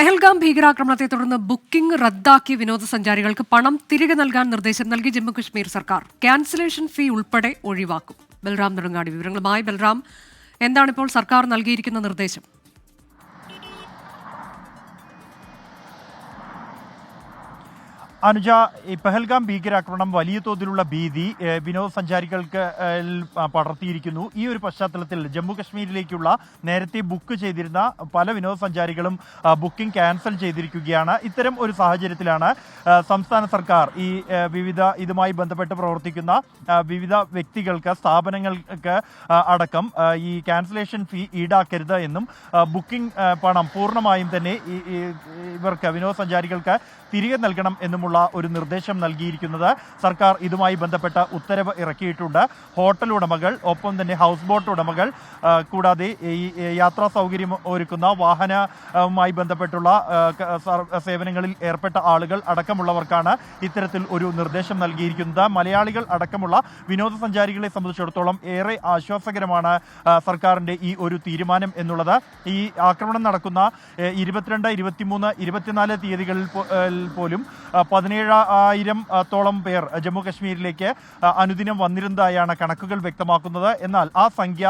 പെഹൽഗാം ഭീകരാക്രമണത്തെ തുടർന്ന് ബുക്കിംഗ് റദ്ദാക്കിയ വിനോദസഞ്ചാരികൾക്ക് പണം തിരികെ നൽകാൻ നിർദ്ദേശം നൽകി ജമ്മുകശ്മീർ സർക്കാർ. ക്യാൻസലേഷൻ ഫീ ഉൾപ്പെടെ ഒഴിവാക്കും. ബൽറാം നെടുങ്ങാടി വിവരങ്ങളുമായി ബൽറാം. എന്താണിപ്പോൾ സർക്കാർ നൽകിയിരിക്കുന്ന നിർദ്ദേശം? അനുജ ഈ പെഹൽഗാം ഭീകരാക്രമണം വലിയ തോതിലുള്ള ഭീതി വിനോദസഞ്ചാരികൾക്ക് പടർത്തിയിരിക്കുന്നു. ഈ ഒരു പശ്ചാത്തലത്തിൽ ജമ്മു കശ്മീരിലേക്കുള്ള നേരത്തെ ബുക്ക് ചെയ്തിരുന്ന പല വിനോദസഞ്ചാരികളും ബുക്കിംഗ് ക്യാൻസൽ ചെയ്തിരിക്കുകയാണ്. ഇത്തരം ഒരു സാഹചര്യത്തിലാണ് സംസ്ഥാന സർക്കാർ ഈ വിവിധ ഇതുമായി ബന്ധപ്പെട്ട് പ്രവർത്തിക്കുന്ന വിവിധ വ്യക്തികൾക്ക് സ്ഥാപനങ്ങൾക്ക് അടക്കം ഈ ക്യാൻസലേഷൻ ഫീ ഈടാക്കരുത് എന്നും ബുക്കിംഗ് പണം പൂർണമായും തന്നെ ഇവർക്ക് വിനോദസഞ്ചാരികൾക്ക് തിരികെ നൽകണം എന്നുമുള്ള ഒരു നിർദ്ദേശം നൽകിയിരിക്കുന്നത് സർക്കാർ ഇതുമായി ബന്ധപ്പെട്ട ഉത്തരവ് ഇറക്കിയിട്ടുണ്ട്. ഹോട്ടൽ ഉടമകൾ ഒപ്പം തന്നെ ഹൗസ് ബോട്ട് ഉടമകൾ കൂടാതെ ഈ യാത്രാ സൗകര്യം ഒരുക്കുന്ന വാഹനവുമായി ബന്ധപ്പെട്ടുള്ള സേവനങ്ങളിൽ ഏർപ്പെട്ട ആളുകൾ അടക്കമുള്ളവർക്കാണ് ഇത്തരത്തിൽ ഒരു നിർദ്ദേശം നൽകിയിരിക്കുന്നത്. മലയാളികൾ അടക്കമുള്ള വിനോദസഞ്ചാരികളെ സംബന്ധിച്ചിടത്തോളം ഏറെ ആശ്വാസകരമാണ് സർക്കാരിന്റെ ഈ ഒരു തീരുമാനം എന്നുള്ളത്. ഈ ആക്രമണം നടക്കുന്ന ഇരുപത്തിരണ്ട് ഇരുപത്തിമൂന്ന് ഇരുപത്തിനാല് തീയതികളിൽ പോലും പതിനേഴായിരം ആ, തോളം പേർ ജമ്മു കശ്മീരിലേക്ക് അനുദിനം വന്നിരുന്നതായാണ് കണക്കുകൾ വ്യക്തമാക്കുന്നത്. എന്നാൽ ആ സംഖ്യ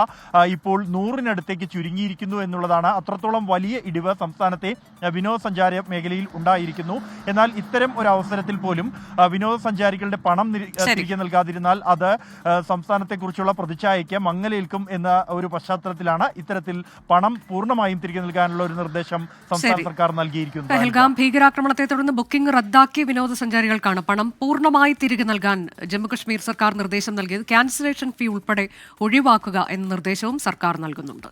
ഇപ്പോൾ നൂറിനടുത്തേക്ക് ചുരുങ്ങിയിരിക്കുന്നു എന്നുള്ളതാണ്. അത്രത്തോളം വലിയ ഇടിവ് സംസ്ഥാനത്തെ വിനോദസഞ്ചാര മേഖലയിൽ ഉണ്ടായിരിക്കുന്നു. എന്നാൽ ഇത്തരം ഒരു അവസരത്തിൽ പോലും വിനോദസഞ്ചാരികളുടെ പണം തിരികെ നൽകാതിരുന്നാൽ അത് സംസ്ഥാനത്തെ സംസ്ഥാനത്തെക്കുറിച്ചുള്ള പ്രതിച്ഛായയ്ക്ക് മങ്ങലേൽക്കും എന്ന ഒരു പശ്ചാത്തലത്തിലാണ് ഇത്തരത്തിൽ പണം പൂർണമായും തിരികെ നൽകാനുള്ള ഒരു നിർദ്ദേശം സംസ്ഥാന സർക്കാർ നൽകിയിരിക്കുന്നത് ഭീകരാക്രമണത്തെ തുടർന്ന് ബുക്കിംഗ് റദ്ദാക്കിയ വിനോദസഞ്ചാരികൾക്കാണ് പണം പൂർണമായി തിരികെ നൽകാൻ ജമ്മുകശ്മീർ സർക്കാർ നിർദ്ദേശം നൽകിയത്. ക്യാൻസലേഷൻ ഫീ ഉൾപ്പെടെ ഒഴിവാക്കുക എന്ന നിർദ്ദേശവും സർക്കാർ നൽകുന്നുണ്ട്.